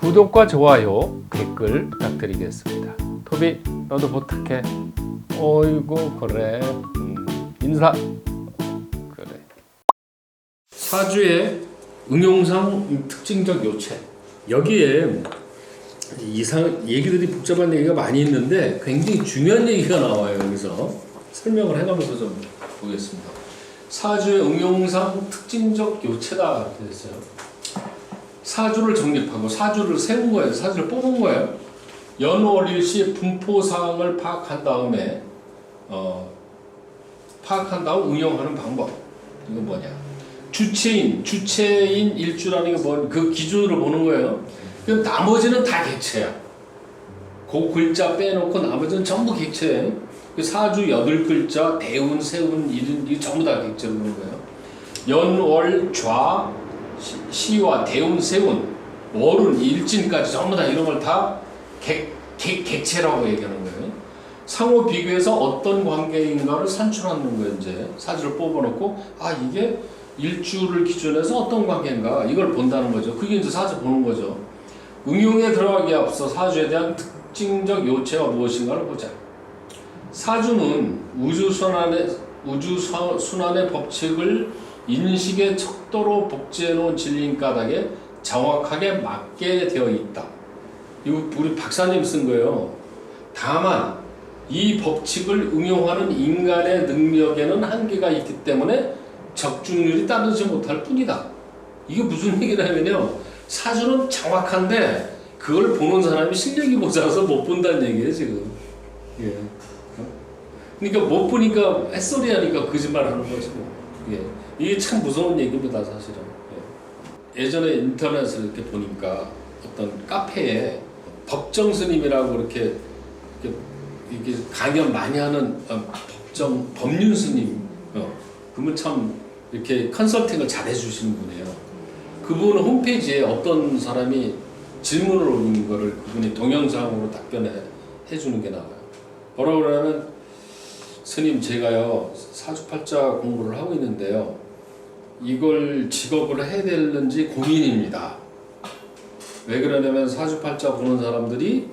구독과 좋아요, 댓글 부탁드리겠습니다. 토비, 너도 부탁해. 어이구, 그래. 음, 인사. 그래. 사주의 응용상 특징적 요체. 여기에 이상 얘기들이 복잡한 얘기가 많이 있는데 굉장히 중요한 얘기가 나와요 여기서 설명을 해가면서 좀 보겠습니다. 사주의 응용상 특징적 요체다 이렇게 됐어요. 사주를 정립하고 사주를 세운 거예요. 사주를 뽑은 거예요. 연월 일시 분포 사항을 파악한 다음에 어, 파악한 다음 응용하는 방법. 이건 뭐냐? 주체인 주체인 일주라는 게뭐그 기준으로 보는 거예요. 그 나머지는 다 객체야. 그 글자 빼놓고 나머지는 전부 객체예요. 그 사주 여덟 글자 대운, 세운, 일은 이 전부 다 객체로 보는 거예요. 연월 좌 시- 시와 대운, 세운, 월운, 일진까지 전부 다 이런 걸 다 객체라고 얘기하는 거예요. 상호 비교해서 어떤 관계인가를 산출하는 거예요. 이제 사주를 뽑아놓고 아 이게 일주를 기준해서 어떤 관계인가 이걸 본다는 거죠. 그게 이제 사주 보는 거죠. 응용에 들어가기에 앞서 사주에 대한 특징적 요체가 무엇인가를 보자. 사주는 우주 순환의 우주 서- 순환의 법칙을 인식의 척도로 복제해 놓은 진리인 까닭에 정확하게 맞게 되어 있다. 이거 우리 박사님 쓴 거예요. 다만 이 법칙을 응용하는 인간의 능력에는 한계가 있기 때문에 적중률이 따르지 못할 뿐이다. 이게 무슨 얘기냐면요. 사주는 정확한데 그걸 보는 사람이 실력이 모자라서 못 본다는 얘기예요 지금. 예. 어? 그러니까 못 보니까 햇소리 하니까 거짓말 하는 거지 뭐. 예. 이게 참 무서운 얘기입니다 사실은. 예. 예전에 인터넷을 이렇게 보니까 어떤 카페에 법정 스님이라고 이렇게, 이렇게, 강연 많이 하는 어, 법정 법륜 스님 어, 그분 참 이렇게 컨설팅을 잘 해주시는 분이에요. 그분 홈페이지에 어떤 사람이 질문을 올린 거를 그분이 동영상으로 답변해 해주는 게 나와요. 뭐라고 그러냐면 스님 제가요 사주팔자 공부를 하고 있는데요 이걸 직업으로 해야 되는지 고민입니다. 왜 그러냐면 사주팔자 보는 사람들이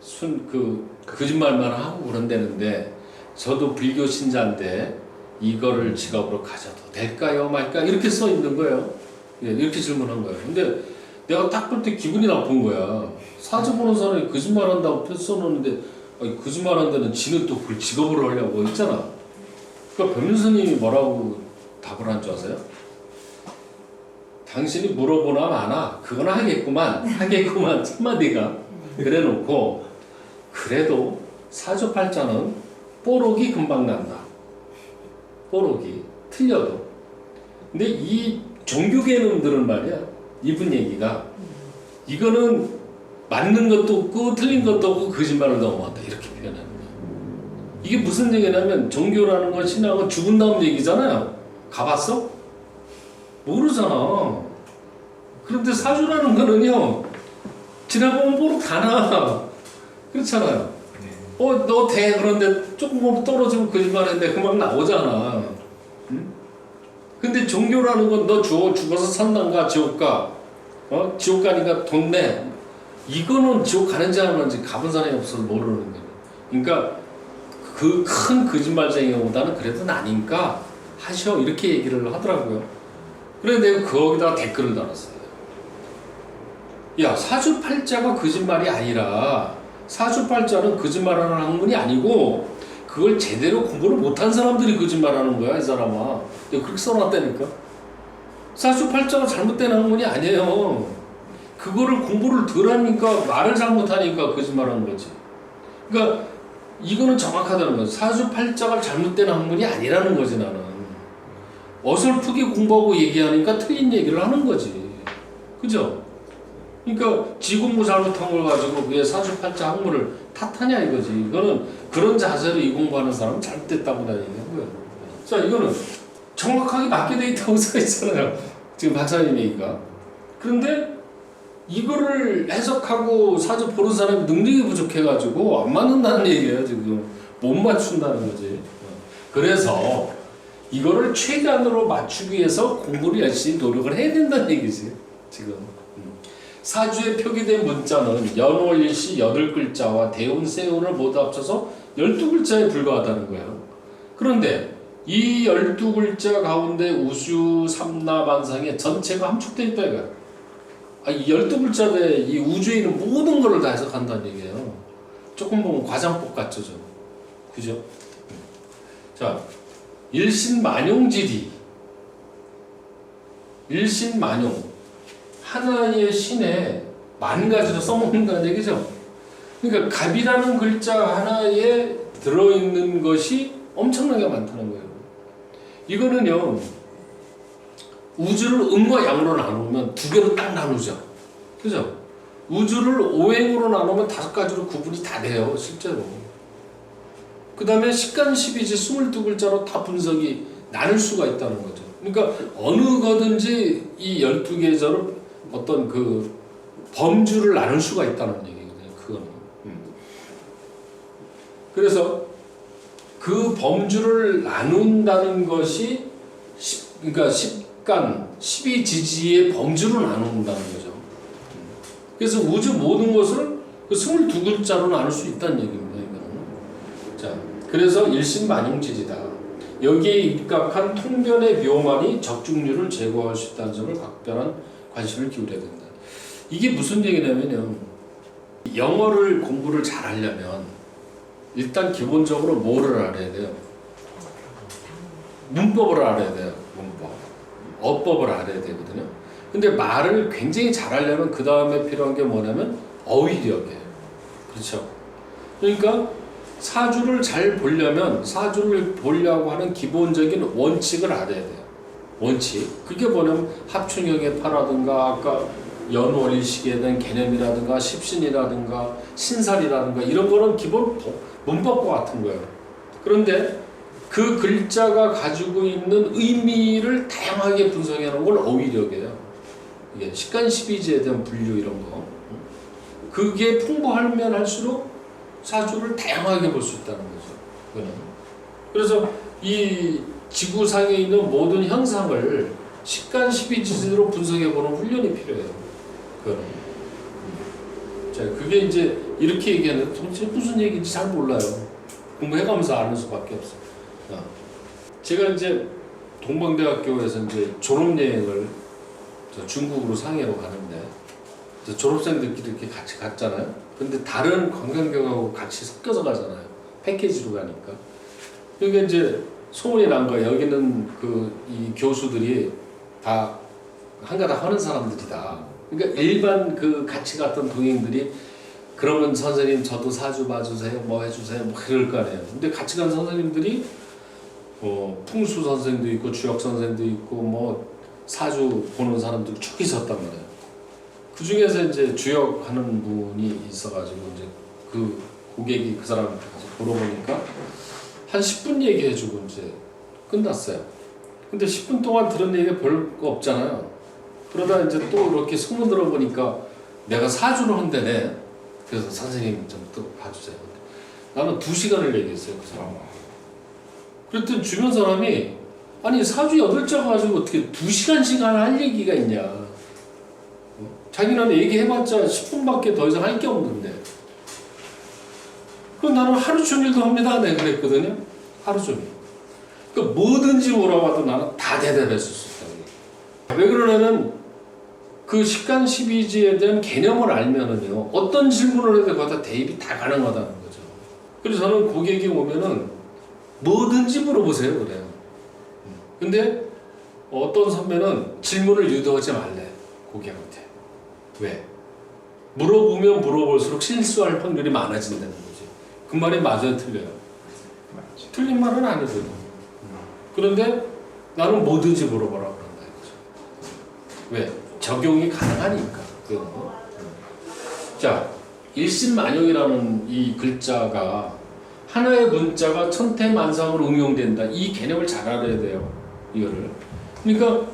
순 그 거짓말만 하고 그런다는데 저도 불교 신자인데 이거를 직업으로 가져도 될까요 말까 이렇게 써 있는 거예요. 예, 이렇게 질문한 거예요. 근데 내가 딱 볼 때 기분이 나쁜 거야. 사주 보는 사람이 거짓말 한다고 표 써놓는데 아니, 거짓말 한다는 지는 또 직업으로 하려고 했잖아. 그러니까 변호사님이 뭐라고 답을 한 줄 아세요? 당신이 물어보나 마나 그건 하겠구만 하겠구만 첫마디가 그래놓고 그래도 사주팔자는 뽀록이 금방 난다. 뽀록이 틀려도. 근데 이 종교계 놈들은 말이야 이분 얘기가 이거는 맞는 것도 없고 틀린 것도 없고 거짓말을 넘어왔다 이렇게 표현하는 거야. 이게 무슨 얘기냐면 종교라는 건 신앙은 죽은 다음 얘기잖아요. 가봤어? 모르잖아. 그런데 사주라는 거는요 지나보면 뽀록 다 나. 그렇잖아요. 어, 너 대 그런데 조금 떨어지면 거짓말했는데 금방 나오잖아. 응? 근데 종교라는 건 너 죽어, 죽어서 산단가 지옥 가. 어? 지옥 가니까 돈 내. 이거는 지옥 가는지 안 가는지 가본 사람이 없어서 모르는 거예요. 그러니까 그 큰 거짓말쟁이보다는 그래도 나니까 하셔. 이렇게 얘기를 하더라고요. 그래서 내가 거기다가 댓글을 달았어요. 야, 사주팔자가 거짓말이 아니라 사주팔자는 거짓말하는 학문이 아니고 그걸 제대로 공부를 못한 사람들이 거짓말하는 거야 이 사람아 내가 그렇게 써놨다니까 사주팔자가 잘못된 학문이 아니에요 그거를 공부를 덜 하니까 말을 잘못하니까 거짓말하는 거지 그러니까 이거는 정확하다는 거지 사주팔자가 잘못된 학문이 아니라는 거지 나는 어설프게 공부하고 얘기하니까 틀린 얘기를 하는 거지 그죠? 그러니까 지공부 잘못한 걸 가지고 왜 사주팔자 학문을 탓하냐 이거지. 이거는 그런 자세로 이 공부하는 사람은 잘못됐다고 다 얘기한 거예요. 자, 이거는 정확하게 맞게 돼 있다고 써 있잖아요. 지금 박사님 얘기가. 그런데 이거를 해석하고 사주 보는 사람이 능력이 부족해가지고 안 맞는다는 얘기예요, 지금. 못 맞춘다는 거지. 그래서 이거를 최대한으로 맞추기 위해서 공부를 열심히 노력을 해야 된다는 얘기지, 지금. 음. 사주에 표기된 문자는 연월일시 여덟 글자와 대운, 세운을 모두 합쳐서 열두 글자에 불과하다는 거예요. 그런데 이 열두 글자 가운데 우주 삼라만상의 전체가 함축되어 있다 이거야. 아, 이 열두 글자에 이 우주에 있는 모든 것을 다 해석한다는 얘기예요. 조금 보면 과장법 같죠, 좀. 그죠? 자, 일신만용지리. 일신만용. 하나의 신에 만 가지로 써먹는다는 얘기죠. 그러니까 갑이라는 글자 하나에 들어있는 것이 엄청나게 많다는 거예요. 이거는요, 우주를 음과 양으로 나누면 두 개로 딱 나누죠. 그죠? 우주를 오행으로 나누면 다섯 가지로 구분이 다 돼요, 실제로. 그 다음에 식간 12지 22글자로 다 분석이 나눌 수가 있다는 거죠. 그러니까 어느 거든지 이 12계절을 어떤 그 범주를 나눌 수가 있다는 얘기거든요, 그거는. 음. 그래서 그 범주를 나눈다는 것이 십, 그러니까 십간, 12지지의 범주로 나눈다는 거죠. 음. 그래서 우주 모든 것을 그 22글자로 나눌 수 있다는 얘기입니다. 그래서 일신만용지지다. 여기에 입각한 통변의 묘만이 적중률을 제거할 수 있다는 점을 각별한 관심을 기울여야 된다. 이게 무슨 얘기냐면요. 영어를 공부를 잘 하려면 일단 기본적으로 뭐를 알아야 돼요? 문법을 알아야 돼요. 문법. 어법을 알아야 되거든요. 근데 말을 굉장히 잘 하려면 그 다음에 필요한 게 뭐냐면 어휘력이에요. 그렇죠? 그러니까 사주를 잘 보려면 사주를 보려고 하는 기본적인 원칙을 알아야 돼요. 원칙. 그게 뭐냐면 합충형의 파라든가 아까 연월일식에 대한 개념이라든가 십신이라든가 신살이라든가 이런 거는 기본 문법과 같은 거예요. 그런데 그 글자가 가지고 있는 의미를 다양하게 분석하는 걸 어휘력이에요. 이게 식간 십이지에 대한 분류 이런 거. 그게 풍부하면 할수록 사주를 다양하게 볼 수 있다는 거죠. 그거는. 그래서 이 지구상에 있는 모든 현상을 식간 십이지로 분석해 보는 훈련이 필요해요. 그거는. 자, 그게 이제 이렇게 얘기하는데 도대체 무슨 얘기인지 잘 몰라요. 공부해가면서 아는 수밖에 없어. 요 제가 이제 동방대학교에서 이제 졸업여행을 저 중국으로 상해로 가는 데저 졸업생들끼리 이렇게 같이 갔잖아요. 근데 다른 관광객하고 같이 섞여서 가잖아요. 패키지로 가니까. 그러니까 이제 소문이 난 거예요. 여기는 그 이 교수들이 다 한가닥 하는 사람들이다. 그러니까 일반 그 같이 갔던 동행들이 그러면 선생님 저도 사주 봐주세요, 뭐 해주세요, 뭐 그럴 거 아니에요. 근데 같이 간 선생님들이 어, 풍수 선생도 있고 주역 선생도 있고 뭐 사주 보는 사람들 쭉 있었단 말이에요. 그 중에서 이제 주역하는 분이 있어가지고 이제 그 고객이 그 사람한테 가서 물어보니까 한 10분 얘기해주고 이제 끝났어요. 근데 10분 동안 들은 얘기가 별거 없잖아요. 그러다 이제 또 이렇게 소문 들어보니까 내가 사주를 한대네. 그래서 선생님 좀 또 봐주세요. 나는 두 시간을 얘기했어요. 그 사람. 그랬더니 주변 사람이 아니 사주 여덟 자 가지고 어떻게 두 시간 시간 할 얘기가 있냐. 어? 자기는 얘기해봤자 10분밖에 더 이상 할 게 없는데. 그 나는 하루 종일도 합니다. 네 그랬거든요. 하루 종일. 그 뭐든지 물어봐도 나는 다 대답했을 수 있다고. 왜 그러냐면 그 식간 12지에 대한 개념을 알면은요 어떤 질문을 해도 거기다 대입이 다 가능하다는 거죠. 그래서 저는 고객이 오면은 뭐든지 물어보세요 그래요. 근데 어떤 선배는 질문을 유도하지 말래 고객한테 왜? 물어보면 물어볼수록 실수할 확률이 많아진다는 거지. 그 말이 맞아요, 틀려요? 틀린 말은 아니거든. 그런데 나는 뭐든지 물어보라 그런다 이거죠. 왜? 적용이 가능하니까. 그거는. 자, 일신만용이라는 이 글자가 하나의 문자가 천태만상으로 응용된다. 이 개념을 잘 알아야 돼요. 이거를. 그러니까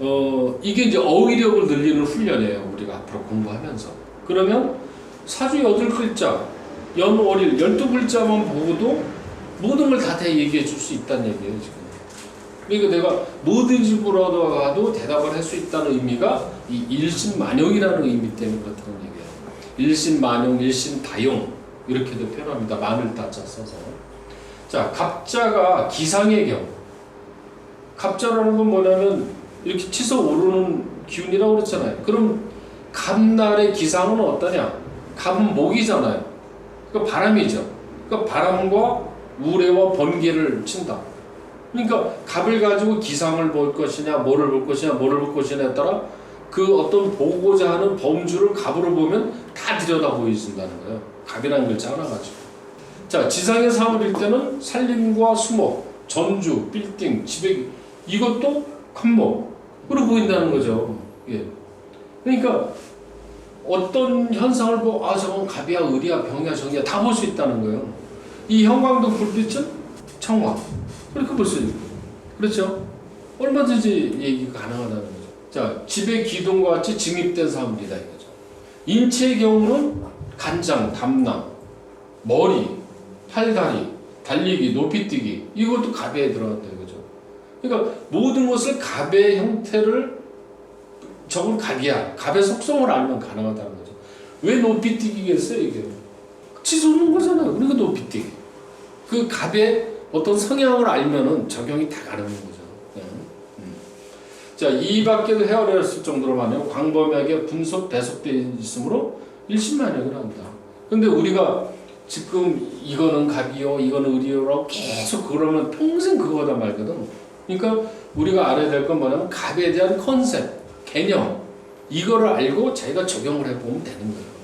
어 이게 이제 어휘력을 늘리는 훈련이에요. 우리가 앞으로 공부하면서. 그러면 사주 여덟 글자, 연월일 열두 글자만 보고도 모든 걸다대 얘기해 줄 수 있다는 얘기예요 지금. 그러니까 내가 뭐든지 물어봐도 대답을 할 수 있다는 의미가 이 일신만용이라는 의미 때문에 그렇다는 얘기예요. 일신만용, 일신다용 이렇게도 표현합니다. 만을 따자 써서. 자, 갑자가 기상의 경우. 갑자라는 건 뭐냐면 이렇게 치서 오르는 기운이라고 그랬잖아요. 그럼 갑날의 기상은 어떠냐? 갑은 목이잖아요. 그 바람이죠. 그 바람과 우레와 번개를 친다. 그러니까 갑을 가지고 기상을 볼 것이냐, 뭐를 볼 것이냐, 뭐를 볼 것이냐에 따라 그 어떤 보고자 하는 범주를 갑으로 보면 다 들여다 보여준다는 거예요. 갑이라는 글자 하나 가지고. 자, 지상의 사물일 때는 산림과 수목, 전주, 빌딩, 지배 이것도 갑목 으로 보인다는 거죠. 예. 그러니까 어떤 현상을 보고 아 저건 갑이야, 을이야, 병이야, 정이야 다 볼 수 있다는 거예요. 이 형광등 불빛은 청화 그렇게 볼 수 있고 그렇죠? 얼마든지 얘기가 가능하다는 거죠. 자, 집의 기둥과 같이 증입된 사물이다 이거죠. 인체의 경우는 간장, 담낭, 머리, 팔다리, 달리기, 높이뛰기 이것도 갑에 이거죠. 그러니까 모든 것을 갑의 형태를 저건 갑이야. 갑의 속성을 알면 가능하다는 거죠. 왜 높이 뛰기겠어요 이게? 치솟는 거잖아요. 그러니까 높이 뛰기. 그 갑의 어떤 성향을 알면은 적용이 다 가능한 거죠. 네. 음. 자, 이 밖에도 헤아렸을 정도로 말하면 광범위하게 분석 배속되어 있으므로 일신만역을 한다. 근데 우리가 지금 이거는 갑이요, 이거는 을이요라고 계속 그러면 평생 그거다 말거든. 그러니까 우리가 알아야 될 건 뭐냐면 갑에 대한 컨셉, 개념 이거를 알고 자기가 적용을 해보면 되는 거예요.